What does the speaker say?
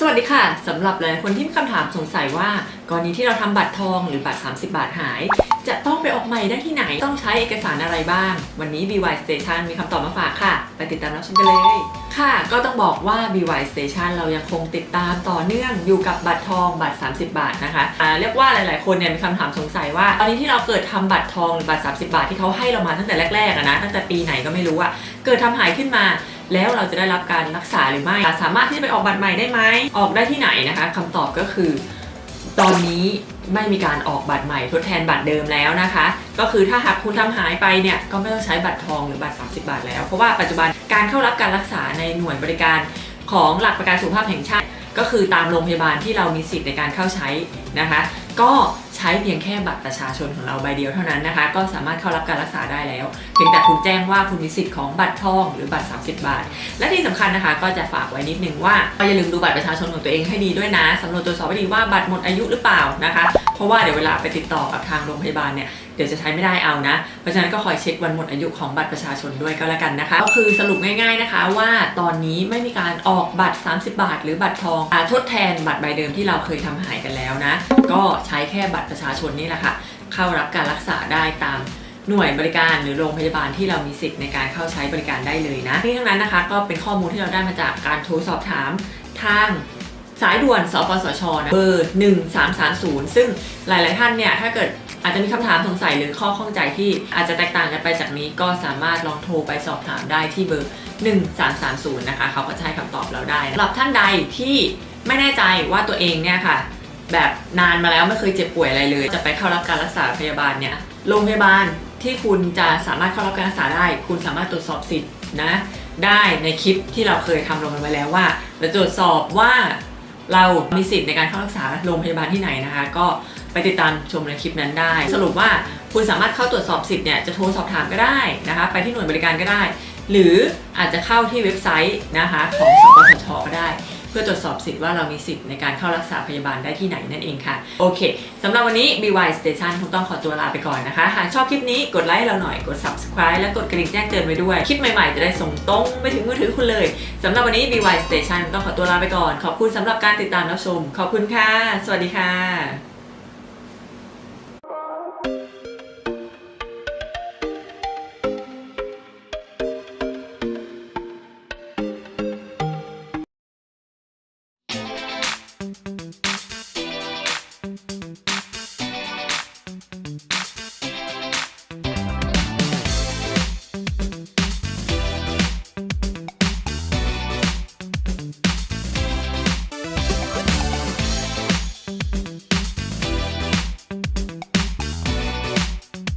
สวัสดีค่ะสำหรับหลายคนที่มีคำถามสงสัยว่ากรณีที่เราทำบัตรทองหรือบัตร 30 บาทหาย จะต้องไปออกใหม่ได้ที่ไหนต้องใช้เอกสารอะไรบ้าง วันนี้ BY Station มีคำตอบมาฝากค่ะ ไปติดตามรับชมกันเลย ค่ะ ก็ต้องบอกว่า BY Station เรายังคงติดตามต่อเนื่องอยู่กับบัตรทองบัตร 30 บาทนะคะอ่าเรียกว่าหลาย ๆ คนเนี่ยมีคำถามสงสัยว่าตอนนี้ที่เราเกิดทำบัตรทองหรือบัตร 30 บาทที่เขาให้เรามาตั้งแต่แรกๆนะตั้งแต่ปีไหนก็ไม่รู้อะเกิดทำหายขึ้นมา แล้วเราจะได้รับการรักษาหรือไม่ สามารถที่จะไปออกบัตรใหม่ได้ไหม ออกได้ที่ไหนนะคะคำตอบก็คือ ตอนนี้ไม่มีการออกบัตรใหม่ทดแทนบัตรเดิมแล้วนะคะ ก็คือถ้าหากคุณทำหายไปเนี่ยก็ไม่ต้องใช้บัตรทองหรือบัตร 30 บาทแล้ว เพราะว่าปัจจุบันการเข้ารับการรักษาในหน่วยบริการของหลักประกันสุขภาพแห่งชาติ ก็คือตามโรงพยาบาลที่เรามีสิทธิ์ในการเข้าใช้นะคะ ก็ใช้เพียงแค่บัตรประชาชนของเราใบเดียวเท่านั้นนะคะ ก็สามารถเข้ารับการรักษาได้แล้ว เพียงแต่คุณแจ้งว่าคุณมีสิทธิ์ของบัตรทองหรือบัตร 30 บาท และที่สำคัญนะคะ ก็จะฝากไว้นิดนึงว่าอย่าลืมดูบัตรประชาชนของตัวเองให้ดีด้วยนะสำรวจตรวจสอบให้ดีว่าบัตรหมดอายุหรือเปล่านะคะ เพราะว่าเดี๋ยวเวลาไปติดต่อกับทางโรงพยาบาลเนี่ยเดี๋ยวจะใช้ไม่ได้เอานะ เพราะฉะนั้นก็คอยเช็ควันหมดอายุของบัตรประชาชนด้วยก็แล้วกันนะคะ ก็คือสรุปง่ายๆนะคะว่าตอนนี้ไม่มีการออกบัตร 30 บาท หรือบัตรทองอทดแทนบัตรใบเดิมที่เราเคยทำหายกันแล้วนะ ก็ใช้แค่บัตรประชาชนนี่แหละค่ะ เข้ารับการรักษาได้ตามหน่วยบริการหรือโรงพยาบาลที่เรามีสิทธิ์ในการเข้าใช้บริการได้เลยนะที่ทั้งนั้นนะคะ ก็เป็นข้อมูลที่เราได้มาจากการโทรสอบถามทางสายด่วนสปสชนะเบอร์ 1330 ซึ่งหลาย ๆ ท่านเนี่ย ถ้าเกิดอาจจะมีคำถามสงสัยหรือข้อข้องใจที่อาจจะแตกต่างกันไปจากนี้ก็สามารถลองโทรไปสอบถามได้ที่เบอร์ 1330 นะคะ เขาก็จะให้คำตอบเราได้สำหรับท่านใดที่ไม่แน่ใจว่าตัวเองเนี่ยค่ะ แบบนานมาแล้วไม่เคยเจ็บป่วยอะไรเลย จะไปเข้ารับการรักษาพยาบาลเนี่ยโรงพยาบาลที่คุณจะสามารถเข้ารับการรักษาได้ คุณสามารถตรวจสอบสิทธิ์นะได้ในคลิปที่เราเคยทำลงกันไว้แล้วว่าจะตรวจสอบว่าเรามีสิทธิ์ในการเข้ารักษาโรงพยาบาลที่ไหนนะคะ ก็ไปติดตามชมในคลิปนั้นได้ สรุปว่าคุณสามารถเข้าตรวจสอบสิทธิ์เนี่ยจะโทรสอบถามก็ได้นะคะ ไปที่หน่วยบริการก็ได้ หรืออาจจะเข้าที่เว็บไซต์นะคะของสปสชก็ได้ พื่อตรวจสอบสิทธิ์ว่าเรามีสิทธิ์ในการเข้ารักษาพยาบาลได้ที่ไหนนั่นเองค่ะ โอเคสำหรับวันนี้ BY Station คงต้องขอตัวลาไปก่อนนะคะ หากชอบคลิปนี้กดไลค์เราหน่อยกด subscribe และกดกระดิ่งแจ้งเตือนไว้ด้วย คลิปใหม่ๆ จะได้ส่งตรงไปถึงมือถือคุณเลยสำหรับวันนี้ BY Station ต้องขอตัวลาไปก่อน ขอบคุณสำหรับการติดตามรับชม ขอบคุณค่ะ สวัสดีค่ะ